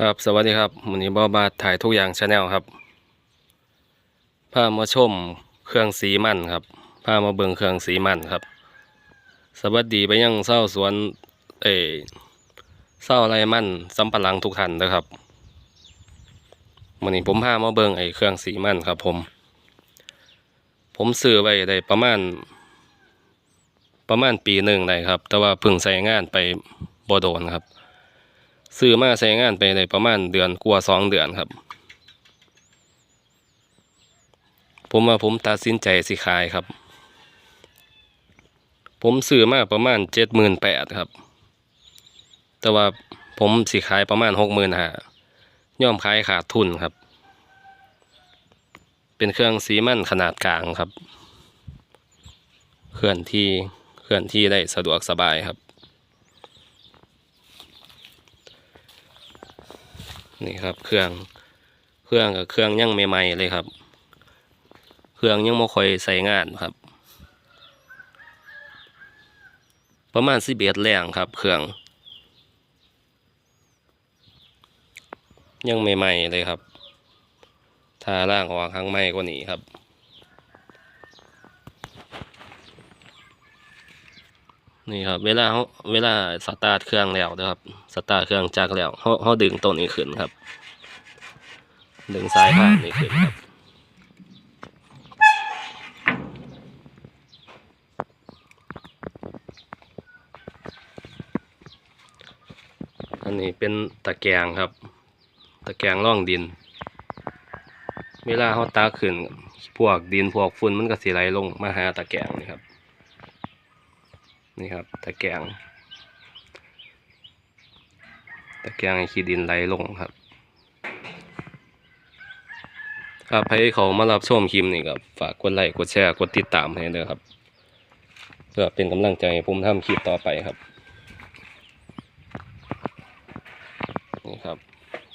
ครับสวัสดีครับวันนี้บอบาถ่ายทุกอย่างชาแนลครับพามาชมเครื่องสีมันครับพามาเบิ่งเครื่องสีมันครับ สวัสดีไปยังเศร้าสวนเอเศร้าไรมันสำปะหลังทุกท่านนะครับวันนี้ผมพามาเบิ่งไอ้เครื่องสีมันครับ ผม ผมซื้อไว้ได้ประมาณ ประมาณปีหนึ่งได้ครับ แต่ว่าเพิ่งใช้งานไปบ่โดนครับ ซื้อมาใช้งานไปในประมาณเดือนกว่าสองเดือนครับ ผมว่าผมตัดสินใจสิขายครับ ผมซื้อมาประมาณเจ็ดหมื่นแปดครับ แต่ว่าผมสิขายประมาณหกหมื่นห้าย่อมขายขาดทุนครับ เป็นเครื่องสีมันขนาดกลางครับ เคลื่อนที่เคลื่อนที่ได้สะดวกสบายครับ นี่ครับ เครื่องเครื่องกับเครื่องยังใหม่ๆเลยครับ เครื่องยังไม่ค่อยใส่งานครับ ประมาณสิบเอ็ดแรงครับ เครื่อง ยังใหม่ๆเลยครับทาล่างออกข้างไม่กว่านี้ครับ นี่ครับ เวลาเขาเวลาสตาร์ทเครื่องแล้วนะครับ สตาร์ทเครื่องจักแล้วเขาเขาดึงต้นนี้ขึ้นครับ ดึงสายพานนี้ขึ้นครับอันนี้เป็นตะแกรงครับ ตะแกรงร่องดิน เวลาเขาตากขึ้น พวกดินพวกฝุ่นมันก็สิไหลลงมาหาตะแกรงนี่ครับ นี่ครับตะแกรงตะแกรงให้ขี้ดินไหลลงครับครับให้เขามารับชมคลิปนี่ครับฝากกดไลค์กดแชร์กดติดตามให้ด้วยครับ เพื่อเป็นกำลังใจให้ผมทำคลิปต่อไปครับนี่ครับ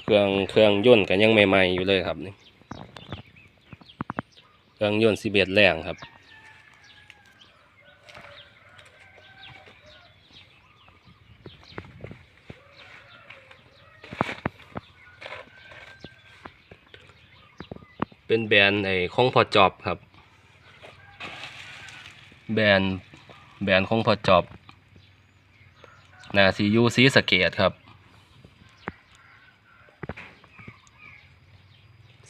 เครื่องเครื่องยนต์กันยังใหม่ๆอยู่เลยครับนี่เครื่องยนต์สิบเอ็ดแรงครับ เป็นแบรนด์ไอ้ของพอจอบครับ แบรนด์แบรนด์ของพอจอบนาซียูซีสเกตครับ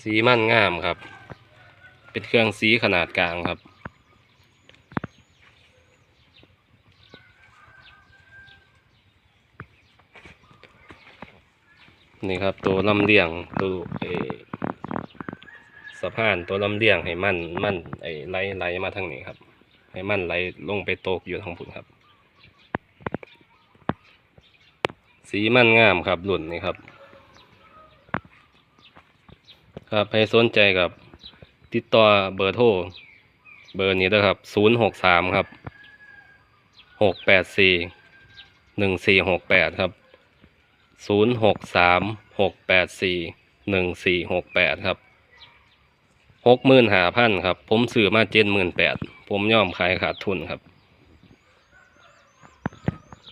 สีมันงามครับ เป็นเครื่องสีขนาดกลางครับนี่ครับตัวลำเลียงตัวเอ สะพานตัวลำเลียงให้มันมันไอ้ไหลไหลมาทางนี้ครับ ให้มันไหลลงไปตกอยู่ทางพุ่นครับ สีมันงามครับรุ่นนี้ครับ ครับใครสนใจกับติดต่อเบอร์โทรเบอร์นี้ด้วยครับศูนย์หกสามครับหกแปดสี่หนึ่งสี่หกแปดครับศูนย์หกสามหกแปดสี่หนึ่งสี่หกแปดครับ หกหมื่นหาพันครับ ผมซื้อมาเจ็ดหมื่นแปดผมยอมขายขาดทุนครับ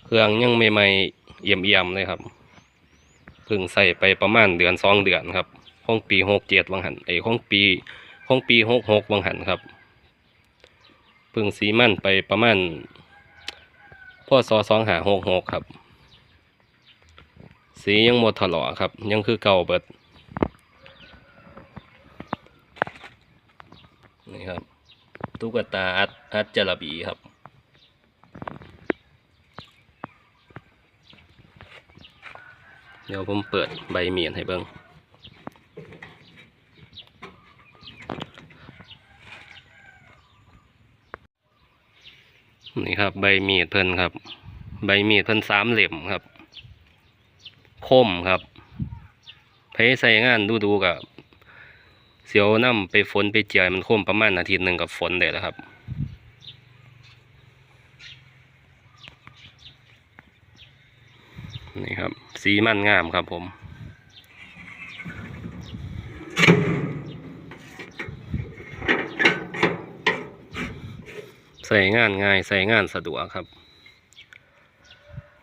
เครื่องยังใหม่ๆเอี่ยมเอี่ยมๆเลยครับเพิ่งใส่ไปประมาณเดือนสองเดือนครับของปีหกเจ็ดวังหันไอ้ของปีของปีหกหกวังหันครับเพึ่งสีมันไปประมาณพ่อซอสองหาหกหกครับ สียังหมดถลอครับ ยังคือเก่าเบิดนี่ครับ ตุ๊กตาอัดอัดจระบีครับ เดี๋ยวผมเปิดใบเมียนให้เบิ่งนี่ครับ ใบมีดเพิ่นครับ ใบมีดเพิ่นสามเหลี่ยมครับ คมครับใครใส่งานดูดูๆกับ เสียวน้ำไปฝนไปเจียมันคมประมาณอาทิตย์หนึ่งกับฝนได้แล้วครับนี่ครับ สีมันงามครับผม ใส่งานง่ายใส่งานสะดวกครับ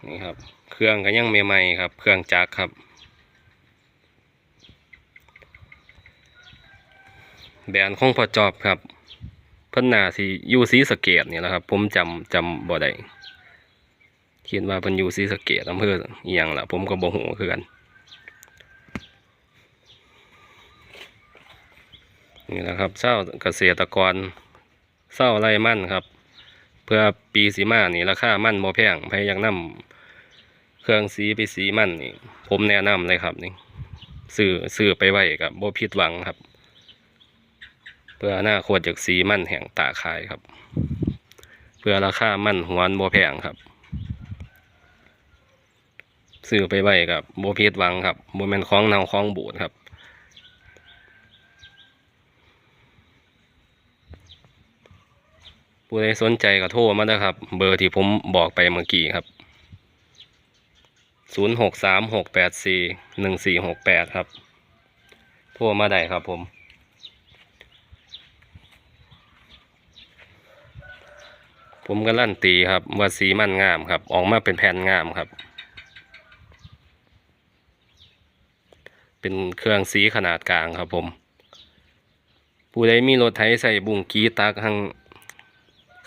นี่ครับ เครื่องก็ยังใหม่ๆครับ เครื่องจักรครับ แบรนด์ของพอจอบครับเพิ่นนาสิอยู่ศรีสเกดนี่แหละครับ ผมจำจำบ่ได้คิดว่าเพิ่นยู่ศรีสเกดอำเภออียงล่ะ ผมก็บ่ฮู้คือกันนี่แหละครับเช้าเกษตรกรเศร้าไรมั่นครับ เพื่อปีสีมานี่ราคามั่นบ่แพงใครอยากนำเครื่องสีไปสีมั่นนี่ผมแนะนำเลยครับนี่ซื้อซื้อไปไว้กับบ่ผิดหวังครับ พื่ออนาคตจากสีมั่นแห่งตาขายครับ เพื่อราคามั่นหวนบ่แพงครับซื้อไปไว้กับโบ่ผิดหวังครับบ่แม่นของเน่าของบูดครับผู้ใดสนใจก็โทรมานะครับ เบอร์ที่ผมบอกไปเมื่อกี้ครับศูนย์หกสามหกแปดสี่หนึ่งสี่หกแปดครับ โทรมาได้ครับผม ผมก็ลั่นตีครับว่าสีมันงามครับ ออกมาเป็นแผ่นงามครับ เป็นเครื่องสีขนาดกลางครับผม ผู้ใดมีรถไถใส่บุ้งกีตักหัง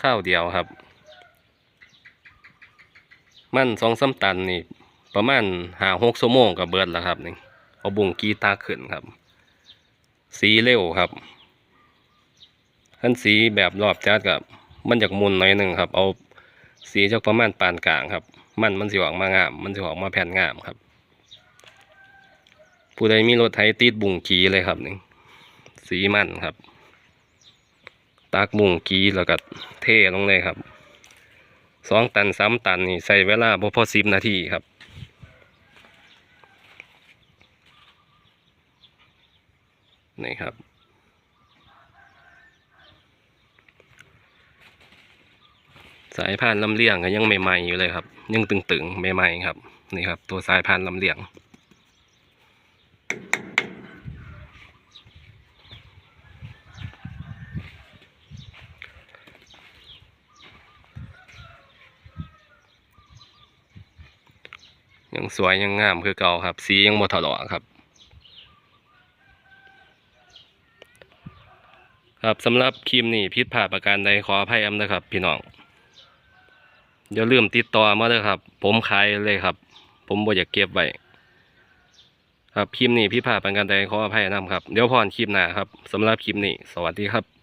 ข้าวเดียวครับ มันสองสาตันนี่ประมาณหาหกชั่วโมงกับเบิดแล้วครับนี่เอาบุ้งกีตาขึ้นครับ สีเร็วครับขั้นสีแบบรอบจัดกับ มันจากมุนหน่อยหนึ่งครับ เอาสีจากประมาณปานกลางครับ มันมันสิออกมางาม มันสิออกมาแผ่นงามครับ ผู้ใดมีรถไถติดบุงกีเลยครับนี่สีมันครับ ตากมุงกีแล้วก็เท่ลงเลยครับสองตันสามตันนี่ใส่เวลาพอพอสิบนาทีครับนี่ครับ สายพานลำเลียงก็ยังใหม่ๆอยู่เลยครับ ยังตึงๆใหม่ๆครับนี่ครับ ตัวสายพานลำเลียงยังสวยยังงามคือเก่าครับ สียังบ่ถลอกครับ ครับสำหรับคลิปนี้ผิดพลาประการใดขออภัยอำนะครับ พี่น้อง อย่าลืมติดต่อมาเลยครับ ผมขายเลยครับ ผมบ่อยากเก็บไว้ครับคลิปนี้พี่พลาเป็นการใดขออภัยนะครับ เดี๋ยวพรคลิปหน้าครับสำหรับคลิปนี้ สวัสดีครับ